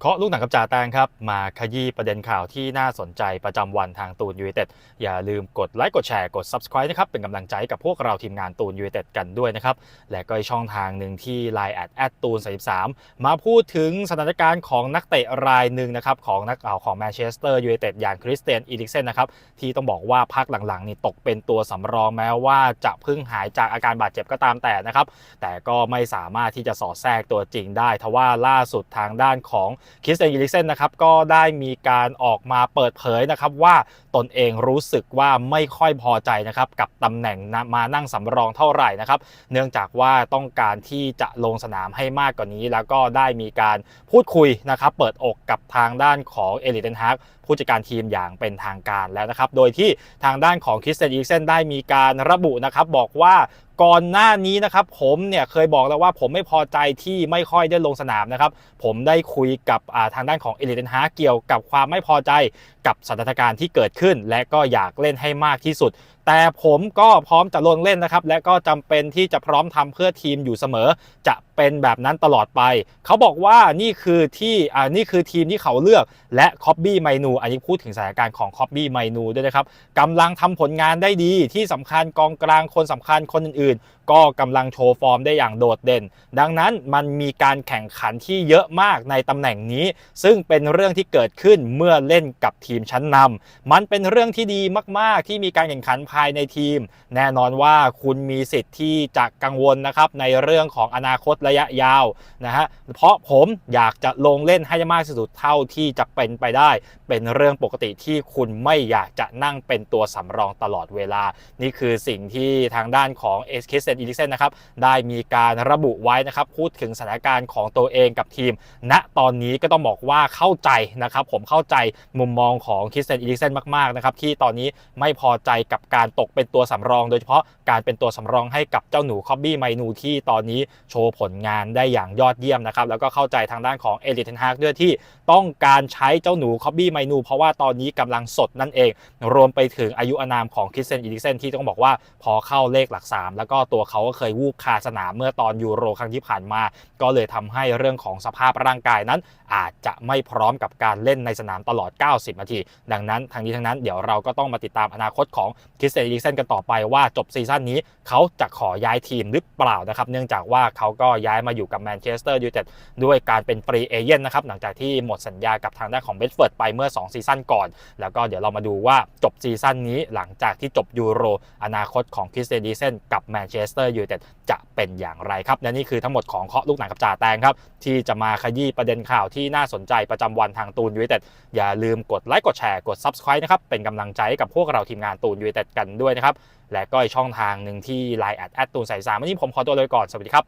เคาะลูกหนังกับจ่าแตงครับ มาขยี้ประเด็นข่าวที่น่าสนใจประจำวันทางตูนยู i เต็ดอย่าลืมกดไลค์กดแชร์กด Subscribe นะครับ เป็นกำลังใจกับพวกเราทีมงานตูนยู i เต็ดกันด้วยนะครับ และก็อีกช่องทางหนึ่งที่ Line แอดแอดตูน33มาพูดถึงสถานการณ์ของนักเตะรายหนึ่งนะครับ ของนักเอาของแมนเชสเตอร์ยูไนเต็ดอย่างคริสเตียนอีลิกเซนนะครับที่ต้องบอกว่าพักหลังๆนี่ตกเป็นตัวสำรองแม้ว่าจะเพิ่งหายจากอาการบาดเจ็บก็ตามแต่นะครับแต่ก็ไม่สามารถที่จะสอดแทรกตัวจริงได้ทว่าล่าสุดทางด้านของคริสเตียนอีลิกเซนนะครับก็ได้มีการออกมาเปิดเผยนะครับว่าตนเองรู้สึกว่าไม่ค่อยพอใจนะครับกับตำแหน่งมานั่งสำรองเท่าไหร่นะครับเนื่องจากว่าต้องการที่จะลงสนามให้มากกว่านี้ แล้วก็ได้มีการพูดคุยนะครับเปิดอกกับทางด้านของเอลิเทนฮากผู้จัดการทีมอย่างเป็นทางการแล้วนะครับโดยที่ทางด้านของคริสเตนอีกเซนได้มีการระบุนะครับบอกว่า ก่อนหน้านี้นะครับผมเนี่ยเคยบอกแล้วว่าผมไม่พอใจที่ไม่ค่อยได้ลงสนามนะครับ ผมได้คุยกับทางด้านของเอลิเทนฮาเกี่ยวกับความไม่พอใจกับสถานการณ์ที่เกิดขึ้น และก็อยากเล่นให้มากที่สุด แต่ผมก็พร้อมจะลงเล่นนะครับ และก็จำเป็นที่จะพร้อมทำเพื่อทีมอยู่เสมอ จะเป็นแบบนั้นตลอดไป เขาบอกว่านี่คือที่อ่านี่คือทีมที่เขาเลือก และคอบบี้ไมนูอันนี้พูดถึงสถานการณ์ของคอบบี้ไมนูด้วยนะครับกำลังทำผลงานได้ดีที่สำคัญกองกลางคนสำคัญคนอื่นๆก็กำลังโชว์ฟอร์มได้อย่างโดดเด่น ดังนั้นมันมีการแข่งขันที่เยอะมากในตำแหน่งนี้ ซึ่งเป็นเรื่องที่เกิดขึ้นเมื่อเล่นกับทีมชั้นนำมันเป็นเรื่องที่ดีมากๆ ที่มีการแข่งขันภายในทีม แน่นอนว่าคุณมีสิทธิ์ที่จะกังวลนะครับในเรื่องของอนาคตระยะยาวนะฮะเพราะผมอยากจะลงเล่นให้มากที่สุดเท่าที่จะเป็นไปได้ เป็นเรื่องปกติที่คุณไม่อยากจะนั่งเป็นตัวสำรองตลอดเวลา นี่คือสิ่งที่ทางด้านของเอสเคสเซนอีลิเซนนะครับได้มีการระบุไว้นะครับพูดถึงสถานการณ์ของตัวเองกับทีม ณตอนนี้ก็ต้องบอกว่าเข้าใจนะครับผมเข้าใจมุมมองของคริสเตนอีลิเซนมากๆนะครับที่ตอนนี้ไม่พอใจกับการตกเป็นตัวสำรอง โดยเฉพาะการเป็นตัวสำรองให้กับเจ้าหนูคอบบี้ไมนูที่ตอนนี้โชว์ผลงานได้อย่างยอดเยี่ยมนะครับแล้วก็เข้าใจทางด้านของเอลิเทนฮากด้วยที่ต้องการใช้เจ้าหนูคอบบี้ไมนูเพราะว่าตอนนี้กำลังสดนั่นเอง รวมไปถึงอายุอานามของคริสเตนอีลิเซนที่ต้องบอกว่าพอเข้าเลขหลัก 3 แล้วก็ตัวเขาก็เคยวูบคาสนามเมื่อตอนยูโรครั้งที่ผ่านมา ก็เลยทำให้เรื่องของสภาพร่างกายนั้น อาจจะไม่พร้อมกับการเล่นในสนามตลอด 90 นาที ดังนั้นทางนี้ทั้งนั้นเดี๋ยวเราก็ต้องมาติดตามอนาคตของคริสเตนอีลิเซนกันต่อไปว่าจบซีซั่นนี้เขาจะขอย้ายทีมหรือเปล่านะครับ เนื่องจากว่าเขาก็ย้ายมาอยู่กับแมนเชสเตอร์ยูไนเต็ดด้วยการเป็นฟรีเอเย่นนะครับหลังจากที่หมดสัญญากับทางด้านของเบสเฟิร์ดไปเมื่อ 2 ซีซั่นก่อน แล้วก็เดี๋ยวเรามาดูว่าจบซีซั่นนี้หลังจากที่จบยูโรอนาคตของคริสเตนอีเซนกับแมนเชสเตอร์ยูไนเต็ดจะเป็นอย่างไรครับ และนี่คือทั้งหมดของเคาะลูกหนังกับจ่าแตงครับ ที่จะมาขยี้ประเด็นข่าวที่น่าสนใจประจำวันทางตูนยูไนเต็ดอย่าลืมกดไลค์กดแชร์กด Subscribe นะครับเป็นกำลังใจให้กับพวกเราทีมงานตูนยูไนเต็ดกันด้วยนะครับและก็อีกช่องทางหนึ่งที่ Line แอดแอดตูนใส่สามวันนี้ผมขอตัวเลยก่อนสวัสดีครับ